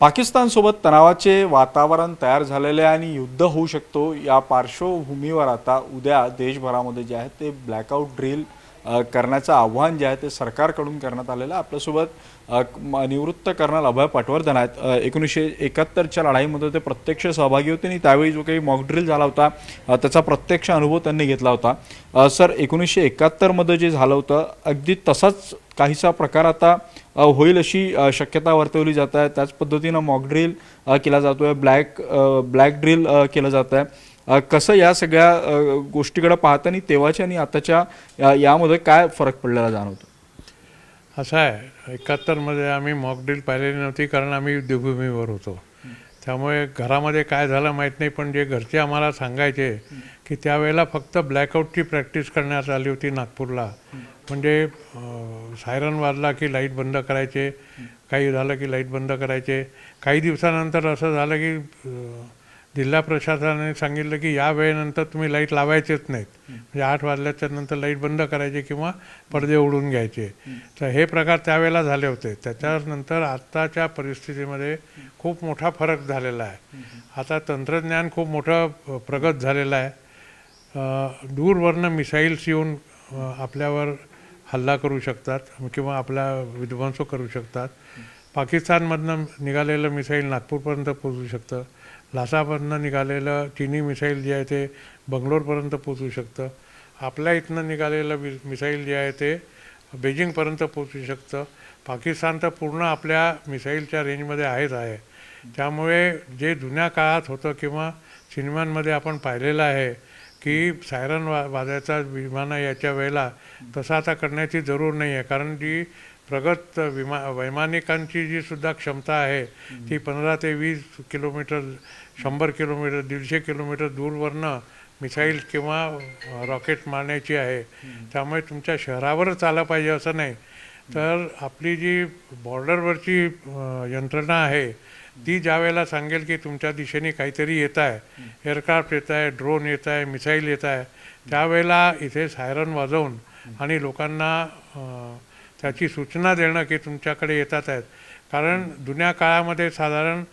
पाकिस्तानसोबत तणावाचे वातावरण तयार झालेले आणि युद्ध होऊ शकतो या पार्श्वभूमीवर आता उद्या देशभरामध्ये जे आहे ते ब्लॅकआउट ड्रिल करण्याचं आव्हान जे आहे ते सरकारकडून करण्यात आलेलं आहे. आपल्यासोबत निवृत्त कर्नल अभय पटवर्धन आहेत. एकोणीसशे एकाहत्तरच्या लढाईमध्ये ते प्रत्यक्ष सहभागी होते आणि त्यावेळी जो काही मॉक ड्रिल झाला होता त्याचा प्रत्यक्ष अनुभव त्यांनी घेतला होता. सर एकोणीसशे एकाहत्तरमध्ये जे झालं होतं अगदी तसाच काहीसा प्रकार आता होईल अशी शक्यता वर्तवली जात आहे. त्याच पद्धतीनं मॉक ड्रिल केला जातो आहे ब्लॅक ब्लॅक ड्रिल केलं जात आहे. कसं या सगळ्या अ, गोष्टीकडे पाहताना तेव्हाच्या आणि आताच्या या- यामध्ये काय फरक पडलेला जाणवतो? असं आहे. एकाहत्तरमध्ये आम्ही मॉकड्रिल पाहिलेली नव्हती कारण आम्ही युद्धभूमीवर होतो. त्यामुळे घरामध्ये काय झालं माहीत नाही पण जे घरचे आम्हाला सांगायचे की त्यावेळेला फक्त ब्लॅकआउटची प्रॅक्टिस करण्यात आली होती नागपूरला. म्हणजे सायरन वाजला की लाइट बंद करायचे. काही झालं की लाइट बंद करायचे. काही दिवसानंतर असं झालं की जिल्हा प्रशासनाने सांगितलं की या वेळेनंतर तुम्ही लाइट लावायचेच नाहीत. म्हणजे आठ वाजल्याच्या नंतर लाइट बंद करायची किंवा पडदे उडून घ्यायचे. तर हे प्रकार त्यावेळेला झाले होते. त्याच्यानंतर आत्ताच्या परिस्थितीमध्ये खूप मोठा फरक झालेला आहे. आता तंत्रज्ञान खूप मोठं प्रगत झालेलं आहे. दूरवरनं मिसाईल्स येऊन आपल्यावर हल्ला करू शकतात किंवा आपला विध्वंस करू शकतात. पाकिस्तानमधनं निघालेलं मिसाईल नागपूरपर्यंत पोचू शकतं. लासामधनं निघालेलं चिनी मिसाईल जे आहे ते बंगलोरपर्यंत पोचू शकतं. आपल्या इथनं निघालेलं मि मिसाईल जे आहे ते बेजिंगपर्यंत पोचू शकतं. पाकिस्तान तर पूर्ण आपल्या मिसाईलच्या रेंजमध्ये आहेच आहे. त्यामुळे जे जुन्या काळात होतं किंवा सिनेमांमध्ये आपण पाहिलेलं आहे की सायरन वा वाजायचा विमानं याच्या वेळेला तसं आता करण्याची जरूर नाही आहे कारण जी प्रगत विमा वैमानिकांची जी सुद्धा क्षमता आहे ती पंधरा ते वीस किलोमीटर शंभर किलोमीटर दीडशे किलोमीटर दूरवरनं मिसाईल किंवा रॉकेट मारण्याची आहे. त्यामुळे तुमच्या शहरावरच आलं पाहिजे असं नाही. तर आपली जी बॉर्डरवरची यंत्रणा आहे ती ज्या वेळेला सांगेल की तुमच्या दिशेने काहीतरी येत आहे एअरक्राफ्ट येत आहे ड्रोन येत आहे मिसाईल येत आहे त्यावेळेला इथे सायरन वाजवून आणि लोकांना त्याची सूचना देणं की तुमच्याकडे येतात आहेत. कारण जुन्या काळामध्ये साधारण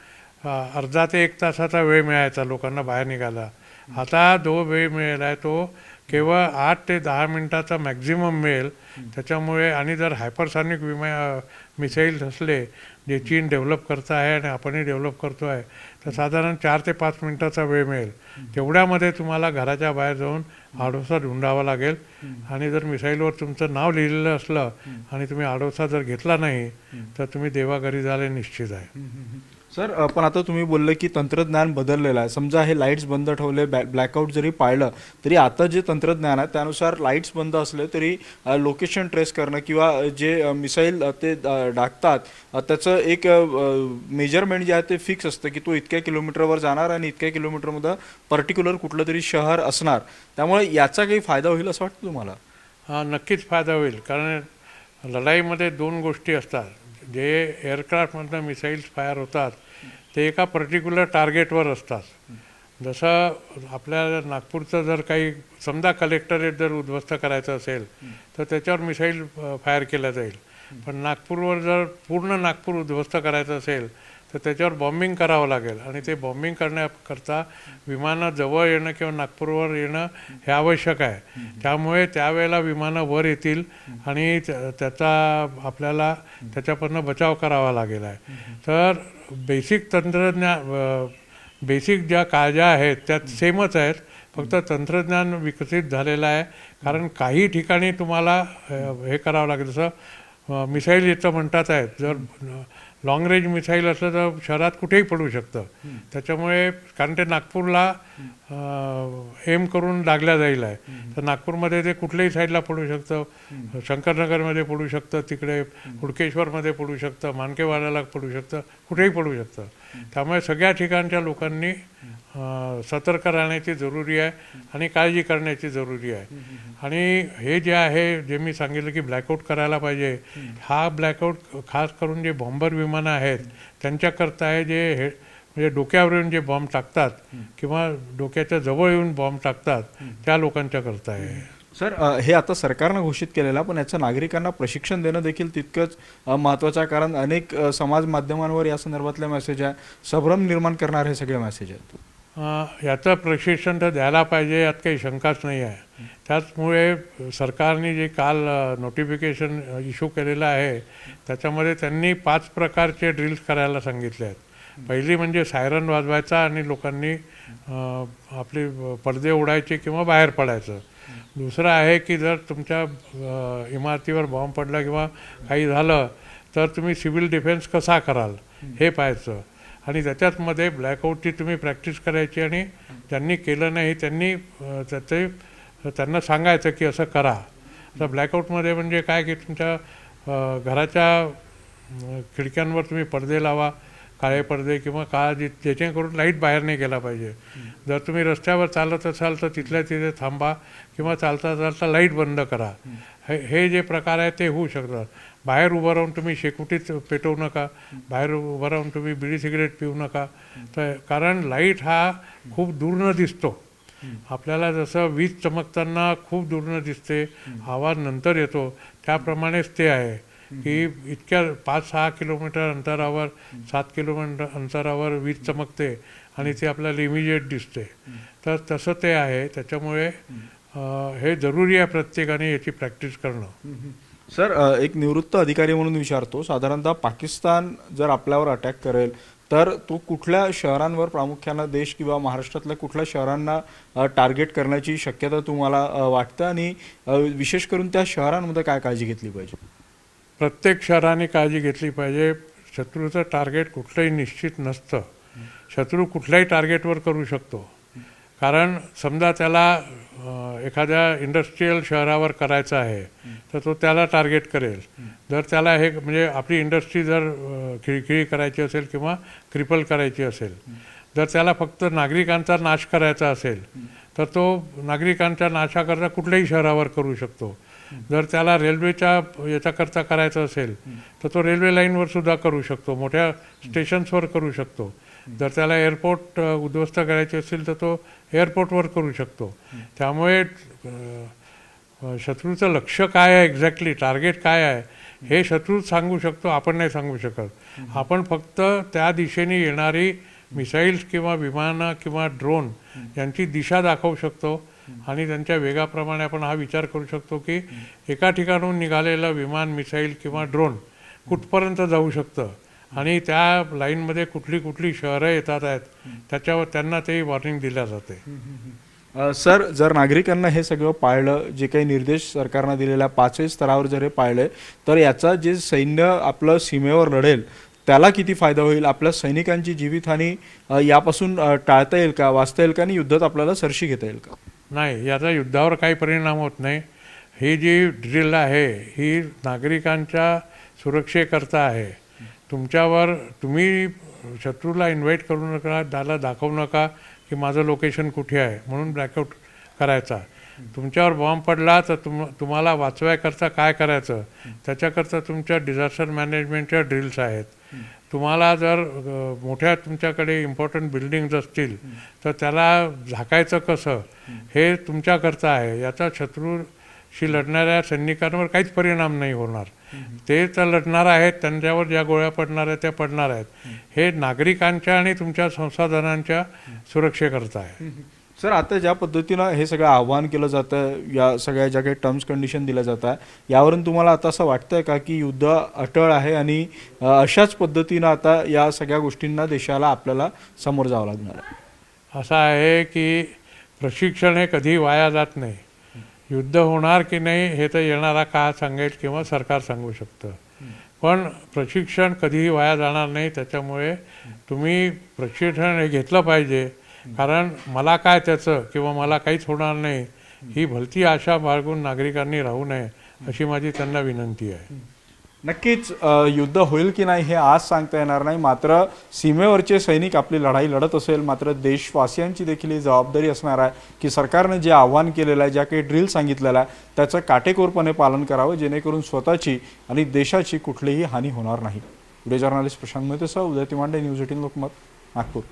अर्धा ते एक तासाचा वेळ मिळायचा लोकांना बाहेर निघायला. आता जो वेळ मिळेल आहे तो केवळ आठ ते दहा मिनिटाचा मॅक्झिमम मिळेल. त्याच्यामुळे आणि जर हायपरसॉनिक विमा मिसाईल असले जे चीन डेव्हलप करत आहे आणि आपणही डेव्हलप करतो आहे तर साधारण चार ते पाच मिनिटाचा वेळ मिळेल. तेवढ्यामध्ये तुम्हाला घराच्या बाहेर जाऊन आडोसा ढुंढावा लागेल. आणि जर मिसाईलवर तुमचं नाव लिहिलेलं असलं आणि तुम्ही आडोसा जर घेतला नाही तर तुम्ही देवाघरी झाले निश्चित आहे. सर पण आता तुम्ही बोललं की तंत्रज्ञान बदललेलं आहे. समजा हे लाईट्स बंद ठेवले बॅ ब्लॅकआउट जरी पाळलं तरी आता जे तंत्रज्ञान आहे त्यानुसार लाईट्स बंद असले तरी लोकेशन ट्रेस करणं किंवा जे मिसाईल ते डाकतात त्याचं एक मेजरमेंट जे आहे ते फिक्स असतं की तो इतक्या किलोमीटरवर जाणार आणि इतक्या किलोमीटरमध्ये पर्टिक्युलर कुठलं तरी शहर असणार. त्यामुळे याचा काही फायदा होईल असं वाटतं तुम्हाला? हां नक्कीच फायदा होईल. कारण लढाईमध्ये दोन गोष्टी असतात. जे एअरक्राफ्टमधनं मिसाईल्स फायर होतात ते एका पर्टिक्युलर टार्गेटवर असतात. जसं आपल्या नागपूरचं जर काही समजा कलेक्टरेट जर उद्ध्वस्त करायचं असेल तर त्याच्यावर मिसाईल फायर केलं जाईल. पण नागपूरवर जर पूर्ण नागपूर उद्ध्वस्त करायचं असेल तर त्याच्यावर बॉम्बिंग करावं लागेल. आणि ते बॉम्बिंग करण्याकरता विमानं जवळ येणं किंवा नागपूरवर येणं हे आवश्यक आहे. त्यामुळे त्यावेळेला विमानं वर येतील आणि त्याचा आपल्याला त्याच्यापासून बचाव करावा लागेल आहे. तर बेसिक तंत्रज्ञान बेसिक ज्या काळज्या आहेत त्या सेमच आहेत. फक्त तंत्रज्ञान विकसित झालेलं आहे. कारण काही ठिकाणी तुम्हाला हे करावं लागेल. जसं मिसाईल येतं म्हणतात आहेत. जर लॉंग रेंज मिसाईल असलं तर शहरात कुठेही पडू शकतं. त्याच्यामुळे कारण ते नागपूरला एम करून लागल्या जाईल आहे. तर नागपूरमध्ये ते कुठल्याही साईडला पडू शकतं. शंकरनगरमध्ये पडू शकतं तिकडे हुडकेश्वरमध्ये पडू शकतं मानकेवाड्याला पडू शकतं कुठेही पडू शकतं. त्यामुळे सगळ्या ठिकाणच्या लोकांनी सतर्क राहण्याची जरुरी आहे आणि काळजी करण्याची जरुरी आहे. आणि हे जे आहे जे मी सांगितलं की ब्लॅकआउट करायला पाहिजे हा ब्लॅकआउट खास करून जे बॉम्बर विमानं आहेत त्यांच्याकरता आहे जे हे म्हणजे डोक्यावर येऊन जे बॉम्ब टाकतात किंवा डोक्याच्या जवळ येऊन बॉम्ब टाकतात त्या लोकांच्या करता आहे. सर हे आता सरकारनं घोषित केलेलं पण याचं नागरिकांना प्रशिक्षण देणं देखील तितकंच महत्त्वाचं आहे. कारण अनेक समाज माध्यमांवर या संदर्भातले मेसेज आहे संभ्रम निर्माण करणारे हे सगळे मेसेज आहेत. याचं प्रशिक्षण तर द्यायला पाहिजे यात काही शंकाच नाही आहे. त्याचमुळे सरकारने जे काल नोटिफिकेशन इश्यू केलेलं आहे त्याच्यामध्ये त्यांनी पाच प्रकारचे ड्रिल्स करायला सांगितले आहेत. पहिली म्हणजे सायरन वाजवायचा आणि लोकांनी आपले पडदे उडायचे किंवा बाहेर पडायचं. दुसरं आहे की जर तुमच्या इमारतीवर बॉम्ब पडला किंवा काही झालं तर तुम्ही सिव्हिल डिफेन्स कसा कराल? हे पाहायचं. आणि त्याच्यातमध्ये ब्लॅकआउटची तुम्ही प्रॅक्टिस करायची आणि ज्यांनी केलं नाही त्यांनी त्याचे त्यांना सांगायचं की असं करा. तर ब्लॅकआउटमध्ये म्हणजे काय की तुमच्या घराच्या खिडक्यांवर तुम्ही पडदे लावा काळे पडदे किंवा काळा जे जेणेकरून लाइट बाहेर नाही गेला पाहिजे. जर तुम्ही रस्त्यावर चालत असाल तर तिथल्या तिथे थांबा किंवा चालता चालता लाइट बंद करा. हे हे जे प्रकार आहे ते होऊ शकतात. बाहेर उभं राहून तुम्ही शेकोटीत पेटवू नका. बाहेर उभं राहून तुम्ही बिडी सिगरेट पिऊ नका. तर कारण लाइट हा खूप दूरनं दिसतो. आपल्याला जसं वीज चमकताना खूप दूरनं दिसते. आवाज नंतर येतो. त्याप्रमाणेच ते आहे. की इतक्या पाच सहा किलोमीटर अंतरावर सात किलोमीटर अंतरावर वीज चमकते आणि ते आपल्याला इमिजिएट दिसते. तर तसं ते आहे. त्याच्यामुळे हे जरुरी आहे प्रत्येकाने याची प्रॅक्टिस करणं. सर एक निवृत्त अधिकारी म्हणून विचारतो. साधारणतः पाकिस्तान जर आपल्यावर अटॅक करेल तर तो कुठल्या शहरांवर प्रामुख्यानं देश किंवा महाराष्ट्रातल्या कुठल्या शहरांना टार्गेट करण्याची शक्यता तुम्हाला वाटतं? आणि विशेष करून त्या शहरांमध्ये काय काळजी घेतली पाहिजे? प्रत्येक शहराने काळजी घेतली पाहिजे. शत्रूचं टार्गेट कुठलंही निश्चित नसतं. शत्रू कुठल्याही टार्गेटवर करू शकतो. कारण समजा त्याला एखाद्या इंडस्ट्रीयल शहरावर करायचं आहे तर तो त्याला टार्गेट करेल. जर त्याला हे म्हणजे आपली इंडस्ट्री जर खिळखिळी करायची असेल किंवा क्रिपल करायची असेल जर त्याला फक्त नागरिकांचा नाश करायचा असेल तर तो नागरिकांच्या नाशाकरता कुठल्याही शहरावर करू शकतो. जर त्याला रेल्वेच्या याच्याकरता करायचं असेल तर तो रेल्वे लाईनवर सुद्धा करू शकतो मोठ्या स्टेशन्सवर करू शकतो. जर त्याला एअरपोर्ट उद्ध्वस्त करायचे असेल तर तो एअरपोर्टवर करू शकतो. त्यामुळे शत्रूचं लक्ष काय आहे एक्झॅक्टली टार्गेट काय आहे हे शत्रू सांगू शकतो आपण नाही सांगू शकत. आपण फक्त त्या दिशेने येणारी मिसाईल्स किंवा विमानं किंवा ड्रोन यांची दिशा दाखवू शकतो आणि त्यांच्या वेगाप्रमाणे आपण हा विचार करू शकतो की एका ठिकाणून निघालेलं विमान मिसाईल किंवा ड्रोन कुठपर्यंत जाऊ शकतं? आणि त्या लाईनमध्ये कुठली कुठली शहरं येतात आहेत त्याच्यावर त्यांना ते वॉर्निंग दिल्या जाते. सर जर नागरिकांना हे सगळं पाळलं जे काही निर्देश सरकारनं दिलेल्या पाचही स्तरावर जर हे पाळले तर याचा जे सैन्य आपलं सीमेवर लढेल त्याला किती फायदा होईल? आपल्या सैनिकांची जीवितहानी यापासून टाळता येईल का वाचता येईल का? आणि युद्धात आपल्याला सरशी घेता येईल का? नाही याचा युद्धावर काही परिणाम होत नाही. ही जी ड्रिल आहे ही नागरिकांच्या सुरक्षेकरता आहे. तुमच्यावर तुम्ही शत्रूला इन्व्हाइट करू नका त्याला दाखवू नका की माझं लोकेशन कुठे आहे म्हणून ब्लॅकआउट करायचा. तुमच्यावर बॉम्ब पडला तर तुम तुम्हाला वाचवायकरता काय करायचं? त्याच्याकरता तुमच्या डिझास्टर मॅनेजमेंटच्या ड्रिल्स आहेत. तुम्हाला जर मोठ्या तुमच्याकडे इम्पॉर्टंट बिल्डिंग्ज असतील तर त्याला झाकायचं कसं? हे तुमच्याकरता आहे. याचा शत्रूशी लढणाऱ्या सैनिकांवर काहीच परिणाम नाही होणार. ते तर लढणार आहेत त्यांच्यावर ज्या गोळ्या पडणार आहेत त्या पडणार आहेत. हे नागरिकांच्या आणि तुमच्या संसाधनांच्या सुरक्षेकरता आहे. सर आता ज्या पद्धतीनं हे सगळं आव्हान केलं जातं या सगळ्या ज्या काही टर्म्स कंडिशन दिल्या जात यावरून तुम्हाला आता असं वाटतंय का की युद्ध अटळ आहे आणि अशाच पद्धतीनं आता या सगळ्या गोष्टींना देशाला आपल्याला समोर जावं लागणार आहे? असं आहे की प्रशिक्षण हे कधी वाया जात नाही. युद्ध होणार की नाही हे तर येणारा काळ सांगेल किंवा सरकार सांगू शकतं. पण प्रशिक्षण कधीही वाया जाणार नाही त्याच्यामुळे तुम्ही प्रशिक्षण हे घेतलं पाहिजे. कारण मला काय त्याचं किंवा मला काहीच होणार नाही ही भलती आशा बाळगून नागरिकांनी राहू नये अशी माझी त्यांना विनंती आहे. नक्कीच युद्ध होईल की नाही हे आज सांगता येणार नाही. मात्र सीमेवरचे सैनिक आपली लढाई लढत असेल मात्र देशवासियांची देखील ही जबाबदारी असणार आहे की सरकारने जे आव्हान केलेलं आहे ज्या काही ड्रिल सांगितलेलं आहे त्याचं काटेकोरपणे पालन करावं जेणेकरून स्वतःची आणि देशाची कुठलीही हानी होणार नाही. व्हिडिओ जर्नालिस्ट प्रशांत मेहतेसह उदय तिमांडे न्यूज एटीन लोकमत नागपूर.